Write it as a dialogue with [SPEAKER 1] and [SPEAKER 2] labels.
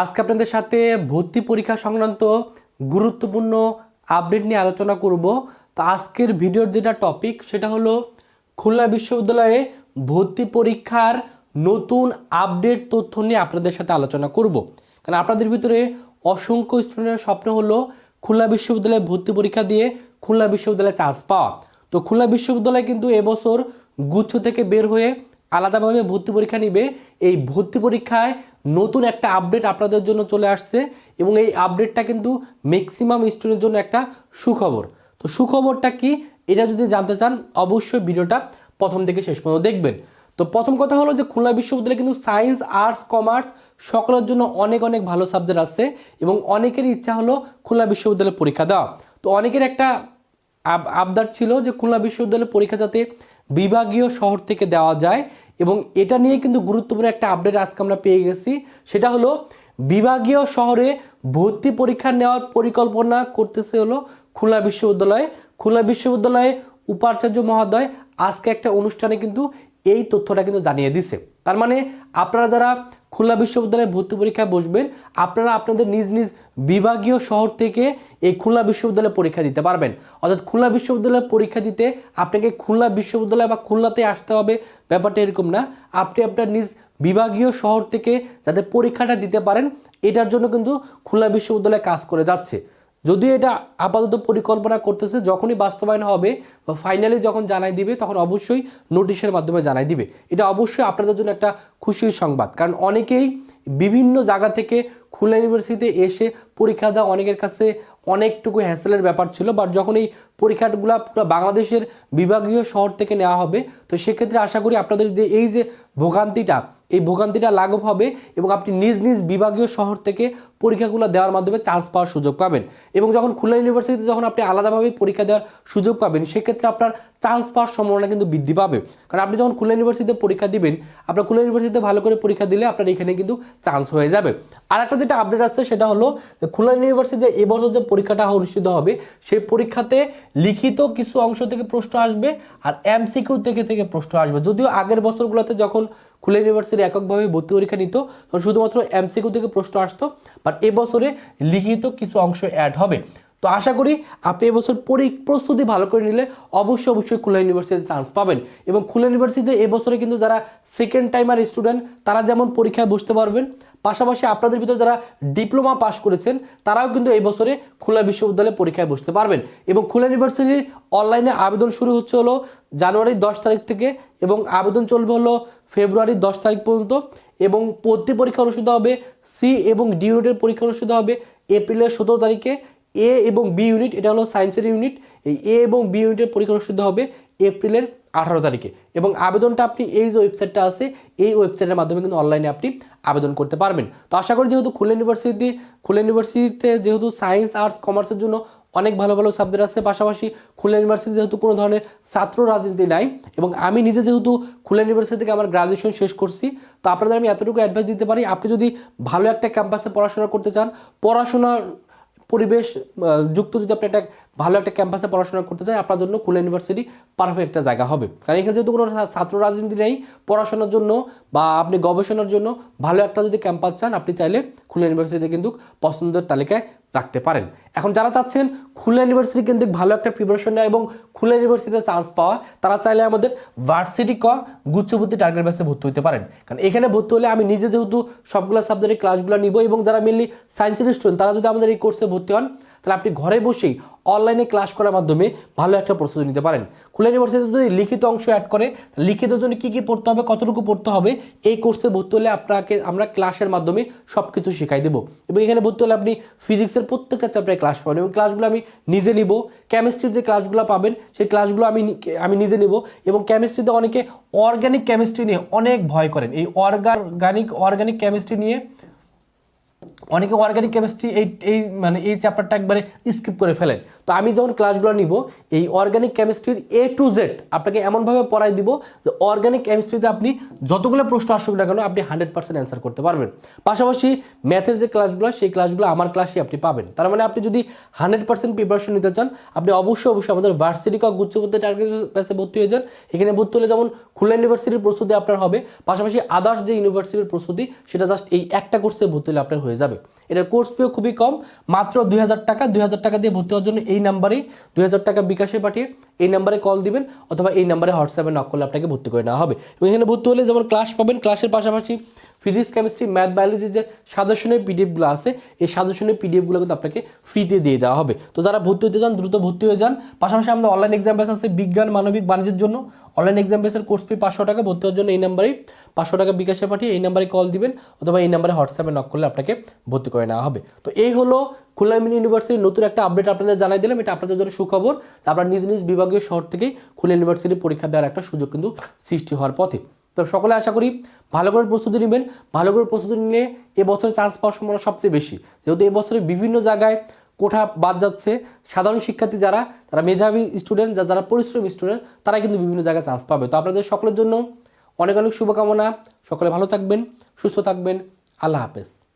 [SPEAKER 1] আজকে আপনাদের সাথে ভর্তি পরীক্ষা সংক্রান্ত গুরুত্বপূর্ণ আপডেট নিয়ে আলোচনা করব। তো আজকের ভিডিওর যেটা টপিক সেটা হলো খুলনা বিশ্ববিদ্যালয়ে ভর্তি পরীক্ষার নতুন আপডেট তথ্য নিয়ে আপনাদের সাথে আলোচনা করব। কারণ আপনাদের ভিতরে অসংখ্য স্টুডেন্টের স্বপ্ন হলো খুলনা বিশ্ববিদ্যালয়ে ভর্তি পরীক্ষা দিয়ে খুলনা বিশ্ববিদ্যালয়ে চান্স পাওয়া। তো খুলনা বিশ্ববিদ্যালয় কিন্তু এবছর গুচ্ছ থেকে বের হয়ে আলাদাভাবে ভর্তি পরীক্ষা নিবে। এই ভর্তি পরীক্ষায় নতুন একটা আপডেট আপনাদের জন্য চলে আসছে এবং এই আপডেটটা কিন্তু ম্যাক্সিমাম স্টুডেন্টের জন্য একটা সুখবর। তো সুখবরটা কি? এটা যদি জানতে চান, অবশ্যই ভিডিওটা প্রথম থেকে শেষ পর্যন্ত দেখবেন। তো প্রথম কথা হলো যে খুলনা বিশ্ববিদ্যালয়ে কিন্তু সায়েন্স আর্টস কমার্স সকলের জন্য অনেক অনেক ভালো সাবজেক্ট আছে এবং অনেকেরই ইচ্ছা হলো খুলনা বিশ্ববিদ্যালয়ে পরীক্ষা দেওয়া। তো অনেকের একটা আব- আবদার ছিল যে খুলনা বিশ্ববিদ্যালয়ের পরীক্ষা যাতে বিভাগীয় শহর থেকে দেওয়া যায় এবং এটা নিয়ে কিন্তু গুরুত্বপূর্ণ একটা আপডেট আজকে আমরা পেয়ে গেছি। সেটা হলো, বিভাগীয় শহরে ভর্তি পরীক্ষা নেওয়ার পরিকল্পনা করতেছে হলো খুলনা বিশ্ববিদ্যালয়ে। খুলনা বিশ্ববিদ্যালয়ে উপাচার্য মহোদয় আজকে একটা অনুষ্ঠানে কিন্তু এই তথ্যটা কিন্তু জানিয়ে দিছে। তার মানে আপনারা যারা খুলনা বিশ্ববিদ্যালয়ে ভর্তি পরীক্ষায় বসবেন, আপনারা আপনাদের নিজ নিজ বিভাগীয় শহর থেকে এই খুলনা বিশ্ববিদ্যালয়ে পরীক্ষা দিতে পারবেন। অর্থাৎ খুলনা বিশ্ববিদ্যালয়ে পরীক্ষা দিতে আপনাকে খুলনা বিশ্ববিদ্যালয় বা খুলনাতে আসতে হবে, ব্যাপারটা এরকম না। আপনি আপনার নিজ বিভাগীয় শহর থেকে যাতে পরীক্ষাটা দিতে পারেন, এটার জন্য কিন্তু খুলনা বিশ্ববিদ্যালয় কাজ করে যাচ্ছে। যদিও এটা আপাতত পরিকল্পনা করতেছে, যখনই বাস্তবায়ন হবে, বা ফাইনালি যখন জানাই দিবে, তখন অবশ্যই নোটিশের মাধ্যমে জানাই দিবে। এটা অবশ্যই আপনাদের জন্য একটা খুশির সংবাদ। কারণ অনেকেই বিভিন্ন জায়গা থেকে খুলনা ইউনিভার্সিটিতে এসে পরীক্ষা দেওয়া অনেকের কাছে অনেকটুকু হ্যাসেলের ব্যাপার ছিল বাট যখন এই পরীক্ষাগুলো পুরো বাংলাদেশের বিভাগীয় শহর থেকে নেওয়া হবে, তো সেক্ষেত্রে আশা করি আপনাদের যে এই যে ভোগান্তিটা এই ভোগান্তিটা লাঘব হবে এবং আপনি নিজ নিজ বিভাগীয় শহর থেকে পরীক্ষাগুলো দেওয়ার মাধ্যমে চান্স পাওয়ার সুযোগ পাবেন। এবং যখন খুলনা ইউনিভার্সিটিতে যখন আপনি আলাদাভাবে পরীক্ষা দেওয়ার সুযোগ পাবেন, সেক্ষেত্রে আপনার চান্স পাওয়ার সম্ভাবনা কিন্তু বৃদ্ধি পাবে। কারণ আপনি যখন খুলনা ইউনিভার্সিটিতে পরীক্ষা দিবেন, আপনার খুলনা ইউনিভার্সিটিতে ভালো করে পরীক্ষা দিলে আপনার এখানে কিন্তু চান্স হয়ে যাবে। আর একটা যেটা আপডেট আসছে, সেটা হলো খুলনা ইউনিভার্সিটিতে এবছর যে পরীক্ষাটা অনুষ্ঠিত হবে, সেই পরীক্ষাতে লিখিত কিছু অংশ থেকে প্রশ্ন আসবে আর এমসিকিউ থেকে থেকে প্রশ্ন আসবে। যদিও আগের বছরগুলোতে যখন খুলনা ইউনিভার্সিটি এককভাবে ভর্তি পরীক্ষা নিত। তখন শুধুমাত্র এমসিকিউ থেকে প্রশ্ন আসতো বাট এবছরে লিখিত কিছু অংশ অ্যাড হবে। তো আশা করি আপনি এবছর পরি, প্রস্তুতি ভালো করে নিলে অবশ্যই অবশ্যই খুলনা ইউনিভার্সিটিতে চান্স পাবেন। এবং খুলনা ইউনিভার্সিটিতে এবছরে কিন্তু যারা সেকেন্ড টাইমার স্টুডেন্ট তারা যেমন পরীক্ষায় বসতে পারবেন পাশাপাশি আপনাদের ভিতরে যারা ডিপ্লোমা পাশ করেছেন, তারাও কিন্তু এই বছরে খুলনা বিশ্ববিদ্যালয়ে পরীক্ষায় বসতে পারবেন। এবং খুলনা ইউনিভার্সিটির অনলাইনে আবেদন শুরু হচ্ছে হলো জানুয়ারির দশ তারিখ থেকে এবং আবেদন চলবে হলো ফেব্রুয়ারির দশ তারিখ পর্যন্ত। এবং ভর্তি পরীক্ষা অনুষ্ঠিত হবে, সি এবং ডি ইউনিটের পরীক্ষা অনুষ্ঠিত হবে এপ্রিলের সতেরো তারিখে। এ এবং বি ইউনিট, এটা হলো সায়েন্সের ইউনিট, এই এ এবং বি ইউনিটের পরীক্ষা অনুষ্ঠিত হবে এপ্রিলের আঠারো তারিখে। এবং আবেদনটা আপনি এই যে ওয়েবসাইটটা আছে, এই ওয়েবসাইটের মাধ্যমে কিন্তু অনলাইনে আপনি আবেদন করতে পারবেন। তো আশা করি যেহেতু খুলনা ইউনিভার্সিটি খুলনা ইউনিভার্সিটিতে যেহেতু সায়েন্স আর্টস কমার্সের জন্য অনেক ভালো ভালো সাবজেক্ট আছে, পাশাপাশি খুলনা ইউনিভার্সিটি যেহেতু কোনো ধরনের ছাত্র রাজনীতি নাই, এবং আমি নিজে যেহেতু খুলনা ইউনিভার্সিটি থেকে আমার গ্রাজুয়েশন শেষ করছি, তো আপনাদের আমি এতটুকু অ্যাডভাইস দিতে পারি, আপনি যদি ভালো একটা ক্যাম্পাসে পড়াশোনা করতে চান, পড়াশোনার পরিবেশ যুক্ত যদি আপনি একটা ভালো একটা ক্যাম্পাসে পড়াশোনা করতে চান, আপনার জন্য কুলা ইউনিভার্সিটি পারফেক্ট একটা জায়গা হবে। কারণ এখানে যেহেতু কোনো ছাত্র রাজনীতি নেই, পড়াশোনার জন্য বা আপনি গবেষণার জন্য ভালো একটা যদি ক্যাম্পাস চান, আপনি চাইলে খুলনা ইউনিভার্সিটিতে কিন্তু পছন্দের তালিকায় রাখতে পারেন। এখন যারা চাচ্ছেন খুলনা ইউনিভার্সিটি কিন্তু ভালো একটা প্রিপারেশন নেওয়া এবং খুলনা ইউনিভার্সিটিতে চান্স পাওয়া, তারা চাইলে আমাদের ভার্সিটি ক গুচ্ছভর্তি টার্গেট বেসে ভর্তি হতে পারেন। কারণ এখানে ভর্তি হলে আমি নিজে যেহেতু সবগুলো সাবজেক্টের ক্লাসগুলো নিব এবং যারা মেনলি সায়েন্সের স্টুডেন্ট তারা যদি আমাদের এই কোর্সে ভর্তি হন তাহলে আপনি ঘরে বসেই অনলাইনে ক্লাস করার মাধ্যমে ভালো একটা প্রস্তুতি নিতে পারেন। খুলনা ইউনিভার্সিটি যদি লিখিত অংশ অ্যাড করে লিখিত জন্য কী কী পড়তে হবে, কতটুকু পড়তে হবে, এই কোর্সে ভর্তি হলে আপনাকে, আমরা ক্লাসের মাধ্যমে সব কিছু শেখাই দেবো। এবং এখানে ভর্তি হলে আপনি ফিজিক্সের প্রত্যেকটা চ্যাপ্টারে ক্লাস পাবেন এবং ক্লাসগুলো আমি নিজে নিব। কেমিস্ট্রির যে ক্লাসগুলো পাবেন, সেই ক্লাসগুলো আমি আমি নিজে নিব। এবং কেমিস্ট্রিতে অনেকে অর্গানিক কেমিস্ট্রি নিয়ে অনেক ভয় করেন। এই অর্গানিক অর্গানিক কেমিস্ট্রি নিয়ে অনেকে অর্গানিক কেমিস্ট্রি এই এই মানে এই চ্যাপ্টারটা একবারে স্কিপ করে ফেলেন। তো আমি যখন ক্লাসগুলো নিব, এই অর্গানিক কেমিস্ট্রির এ টু জেড আপনাকে এমনভাবে পড়াই দিব যে অর্গানিক কেমিস্ট্রিতে আপনি যতগুলো প্রশ্ন আসুক না কেন, আপনি হান্ড্রেড পার্সেন্ট অ্যান্সার করতে পারবেন। পাশাপাশি ম্যাথের যে ক্লাসগুলো সেই ক্লাসগুলো আমার ক্লাসে আপনি পাবেন। তার মানে আপনি যদি হান্ড্রেড পার্সেন্ট প্রিপারেশন নিতে চান, আপনি অবশ্যই অবশ্যই আমাদের ভার্সিটি কক গুচ্ছপত্তি টার্গেট প্যাসে ভর্তি হয়ে যান। এখানে ভর্তি হলে যেমন খুলনা ইউনিভার্সিটির প্রস্তুতি আপনার হবে, পাশাপাশি আদার্স যে ইউনিভার্সিটির প্রস্তুতি, সেটা জাস্ট এই একটা কোর্সে ভর্তি হলে আপনার হয়ে যাবে। এটার কোর্স পেও খুবই কম। মাত্র দুই হাজার টাকা, দুই হাজার টাকা দিয়ে ভর্তি হওয়ার জন্য এই নাম্বারেই দুই হাজার টাকা বিকাশে পাঠিয়ে এই নাম্বারে কল দিবেন অথবা এই নাম্বারে হোয়াটসঅ্যাপে নক করলে আপনাকে ভর্তি করে নেওয়া হবে। এবং এখানে ভর্তি হলে যেমন ক্লাস পাবেন ক্লাসের পাশাপাশি ফিজিক্স কেমিস্ট্রি ম্যাথ বায়োলজি যে সাজেশনের পিডিএফগুলো আছে, এই সাজেশনের পিডিএফগুলো কিন্তু আপনাকে ফ্রিতে দিয়ে দেওয়া হবে। তো যারা ভর্তি হতে চান, দ্রুত ভর্তি হয়ে যান। পাশাপাশি আমাদের অনলাইন এক্সাম বেস আছে বিজ্ঞান, মানবিক, বাণিজ্যের জন্য। অনলাইন এক্সাম বেসের কোর্স ফি পাঁচশো টাকা, ভর্তি হওয়ার জন্য এই নাম্বারেই পাঁচশো টাকা বিকাশে পাঠিয়ে এই নাম্বারে কল দিবেন, অথবা এই নাম্বারে হোয়াটসঅ্যাপে নক করলে আপনাকে ভর্তি করে নেওয়া হবে। তো এই হলো খুলনা মিনি ইউনিভার্সিটির নতুন একটা আপডেট আপনাদের জানাই দিলাম। এটা আপনাদের জন্য সুখবর আপনারা নিজ নিজ বিভাগীয় শহর থেকেই খুলনা ইউনিভার্সিটির পরীক্ষা দেওয়ার একটা সুযোগ কিন্তু সৃষ্টি হওয়ার পথে। তো সকলে আশা করি ভালো করে প্রস্তুতি নেবেন, ভালো করে প্রস্তুতি নিলে এবছরে চান্স পাওয়ার সম্ভাবনা সবচেয়ে বেশি। যেহেতু এবছরে বিভিন্ন জায়গায় কোঠা বাদ যাচ্ছে, সাধারণ শিক্ষার্থী যারা, তারা মেধাবী স্টুডেন্ট যারা যারা পরিশ্রমী স্টুডেন্ট তারা কিন্তু বিভিন্ন জায়গায় চান্স পাবে। তো আপনাদের সকলের জন্য অনেক অনেক শুভকামনা। সকলে ভালো থাকবেন, সুস্থ থাকবেন। আল্লাহ হাফেজ।